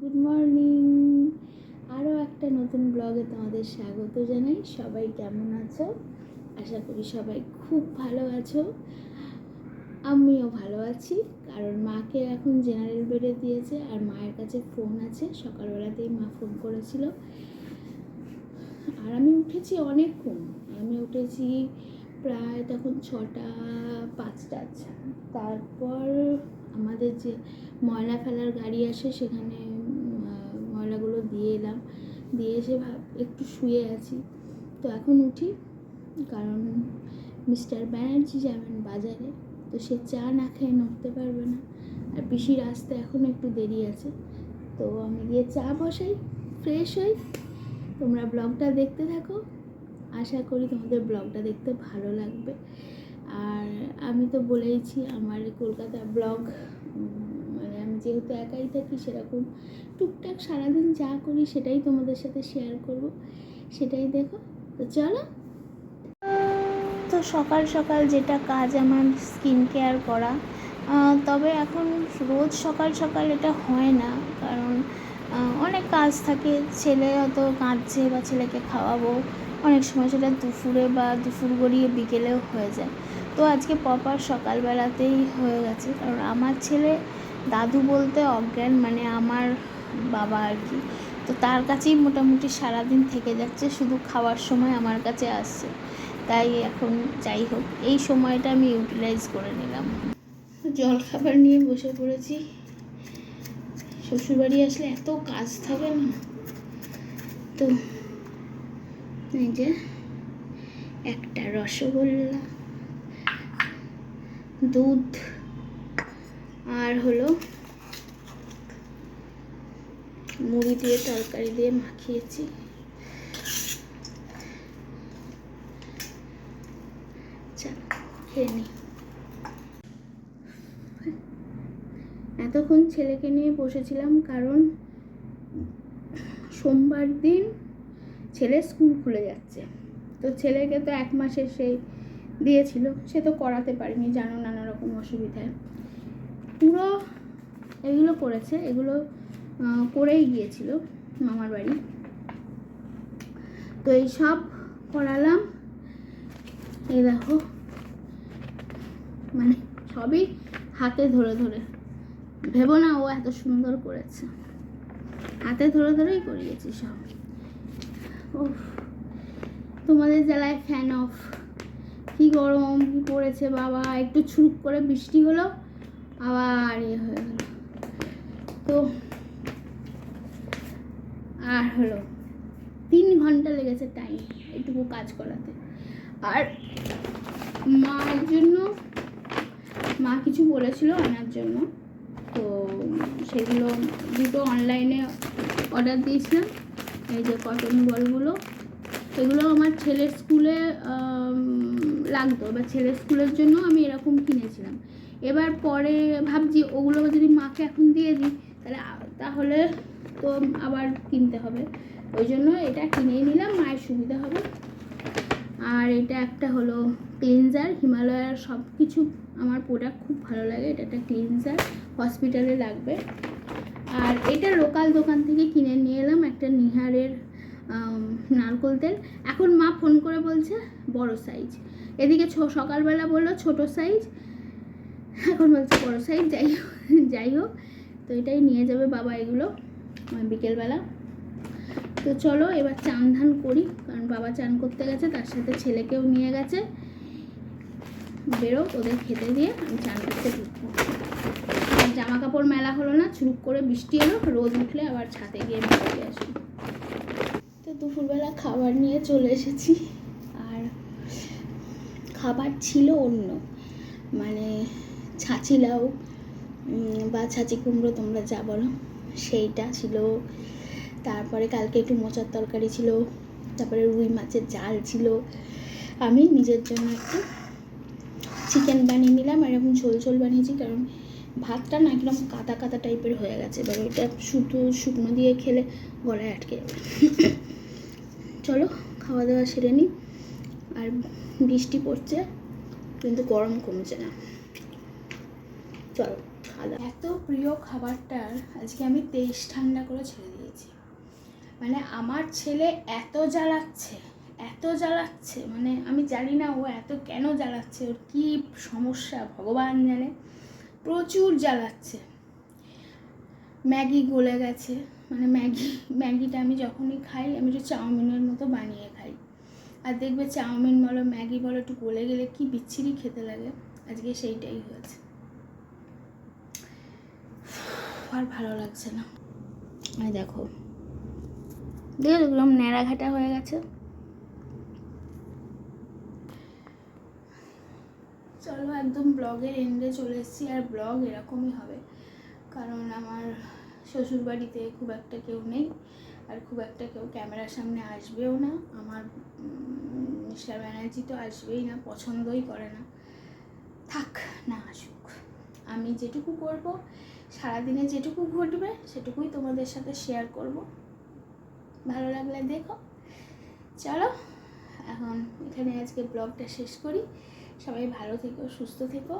Good morning আরও একটা নতুন ব্লগে তোমাদের স্বাগত জানাই। সবাই কেমন আছো? আশা করি সবাই খুব ভালো আছো। আমিও ভালো আছি। কারণ মাকে এখন জেনারেল বেডে দিয়েছে আর মায়ের কাছে ফোন আছে। সকালবেলাতেই মা ফোন করেছিল। আর আমি উঠেছি অনেকক্ষণ। আমি উঠেছি প্রায় তখন ছটা, পাঁচটা। তারপর আমাদের যে ময়লা ফেলার গাড়ি আসে সেখানে ময়লাগুলো দিয়ে এলাম। দিয়ে এসে একটু শুয়ে আছি। তো এখন উঠি, কারণ মিস্টার ব্যানার্জি যাবেন বাজারে, তো সে চা না খেয়ে নড়তে পারবে না। আর পিসির আসতে এখনও একটু দেরি আছে। তো আমি গিয়ে চা বসাই, ফ্রেশ হই। তোমরা ব্লগটা দেখতে থাকো। আশা করি তোমাদের ব্লগটা দেখতে ভালো লাগবে। আর আমি তো বলেইছি, আমার কলকাতা ব্লগ যেহেতু একাই থাকি সেরকম টুকটাক সারাদিন যা করি সেটাই তোমাদের সাথে শেয়ার করব। সেটাই দেখো, তো চলো। তো সকাল সকাল যেটা কাজ আমার স্কিন কেয়ার করা তবে এখন রোজ সকাল সকাল এটা হয় না, কারণ অনেক কাজ থাকে। ছেলে হয়তো কাঁদছে বা ছেলেকে খাওয়াবো, অনেক সময় সেটা দুপুরে বা দুপুর গড়িয়ে বিকেলেও হয়ে যায়। তো আজকে প্রপার সকালবেলাতেই হয়ে গেছে, কারণ আমার ছেলে দাদু বলতে অজ্ঞান মানে আমার বাবা আর কি। তো তার কাছেই মোটামুটি সারাদিন থেকে যাচ্ছে, শুধু খাওয়ার সময় আমার কাছে আসছে। তাই এখন যাই হোক, এই সময়টা আমি ইউটিলাইজ করে নিলাম। জল খাবার নিয়ে বসে পড়েছি। শ্বশুরবাড়ি আসলে এত কাজ থাকে না। তো এই যে একটা রসগোল্লা, দুধ আর হলো মুড়ি দিয়ে, তরকারি দিয়ে মাখিয়েছি। এতক্ষণ ছেলেকে নিয়ে বসেছিলাম কারণ সোমবার দিন ছেলে স্কুল খুলে যাচ্ছে। তো ছেলেকে তো এক মাসের সেই দিয়েছিল, সে তো করাতে পারিনি, জানো নানা রকম অসুবিধায়। পুরো এগুলো করেছে, এগুলো করেই গিয়েছিল মামার বাড়ি। তো এই সব করালাম। এই দেখো মানে সবই হাতে ধরে ধরে। ভেবো না ও এত সুন্দর করেছে। হাতে ধরে ধরেই করিয়েছি সব। ও তোমাদের জেলায় ফ্যান অফ কি গরম, কি পড়েছে বাবা। একটু ছুরুক করে বৃষ্টি হলো। আবার ইয়ে হয়ে গেল। তো আর হলো, তিন ঘণ্টা লেগেছে টাইম এইটুকু কাজ করাতে। আর মার জন্য, মা কিছু বলেছিল আনার জন্য, তো সেগুলো দুটো অনলাইনে অর্ডার দিয়েছিলাম, এই যে কটন বলগুলো। এগুলো আমার ছেলের স্কুলে লাগতো বা ছেলের স্কুলের জন্য আমি এরকম কিনেছিলাম। এবার পরে ভাবছি, ওগুলো যদি মাকে এখন দিয়ে দিই, তাহলে তাহলে তো আবার কিনতে হবে। ওই জন্য এটা কিনেই নিলাম, মায়ের সুবিধা হবে। আর এটা একটা হলো ক্লিনজার হিমালয়ার সব কিছু আমার প্রোডাক্ট খুব ভালো লাগে, এটা একটা ক্লিনজার হসপিটালে লাগবে। আর এটা লোকাল দোকান থেকে কিনে নিয়ে এলাম, একটা নিহারের নারকোল তেল। এখন মা ফোন করে বলছে, বড় সাইজ এদিকে সকালবেলা বলল ছোট সাইজ এখন বলছে বড় সাইজ যাই হোক যাই হোক। তো এটাই নিয়ে যাবে বাবা এগুলো আহ, বিকেলবেলা। তো চলো এবার চান ধান করি কারণ বাবা চান করতে গেছে তার সাথে ছেলেকেও নিয়ে গেছে। বেরো ওদের খেতে দিয়ে আমি চান করতে ঢুকবো। জামা কাপড় মেলা হলো না চুপ করে বৃষ্টি এলো রোদ উঠলে আবার ছাদে গিয়ে মেলে আসি। তো দুপুরবেলা খাবার নিয়ে চলে এসেছি আর খাবার ছিল অন্য মানে ছাঁচি লাউ বা ছাঁচি কুমড়ো তোমরা যা বলো, সেইটা ছিল। তারপরে কালকে একটু মোচার তরকারি ছিল, তারপরে রুই মাছের জাল ছিল। আমি নিজের জন্য একটু চিকেন বানিয়ে নিলাম, আর এরকম ঝোল ঝোল বানিয়েছি, কারণ ভাতটা না একদম কাদা কাদা টাইপের হয়ে গেছে। এবার ওইটা শুধু শুকনো দিয়ে খেলে গলায় আটকে যাবে। চলো খাওয়া দাওয়া সেরে নিই আর বৃষ্টি পড়ছে, কিন্তু গরম কমছে না। চলো খাওয়া এত প্রিয় খাবারটার আজকে আমি তেইশ ঠান্ডা করে ছেড়ে দিয়েছি। মানে আমার ছেলে এত জ্বালাচ্ছে এত জ্বালাচ্ছে মানে আমি জানি না ও এত কেন জ্বালাচ্ছে, ওর কী সমস্যা ভগবান জানে। প্রচুর জ্বালাচ্ছে। ম্যাগি গলে গেছে মানে ম্যাগি, ম্যাগিটা আমি যখনই খাই, আমি একটু চাউমিনের মতো বানিয়ে খাই। আর দেখবে চাউমিন বলো, ম্যাগি বলো, একটু গলে গেলে কি বিচ্ছিরি খেতে লাগে, আজকে সেইটাই হয়েছে। আর ভালো লাগছে না। এই দেখো। দেখো একদম ন্যাড়াঘাটা হয়ে গেছে। চলো একদম ব্লগের এন্ডে চলে এসেছি আর ব্লগ এরকমই হবে। কারণ আমার শ্বশুর বাড়িতে খুব একটা কেউ নেই আর খুব একটা কেউ ক্যামেরার সামনে আসবেও না। আমার মিস্টার ব্যানার্জি তো আসবেই না পছন্দই করে না। থাক না আসুক। আমি যেটুকু করব সারাদিনে যেটুকু ঘটবে সেটুকুই তোমাদের সাথে শেয়ার করব। ভালো লাগলে দেখো। চলো, এখন এখানে আজকে ব্লগটা শেষ করি। সবাই ভালো থেকো, সুস্থ থেকো।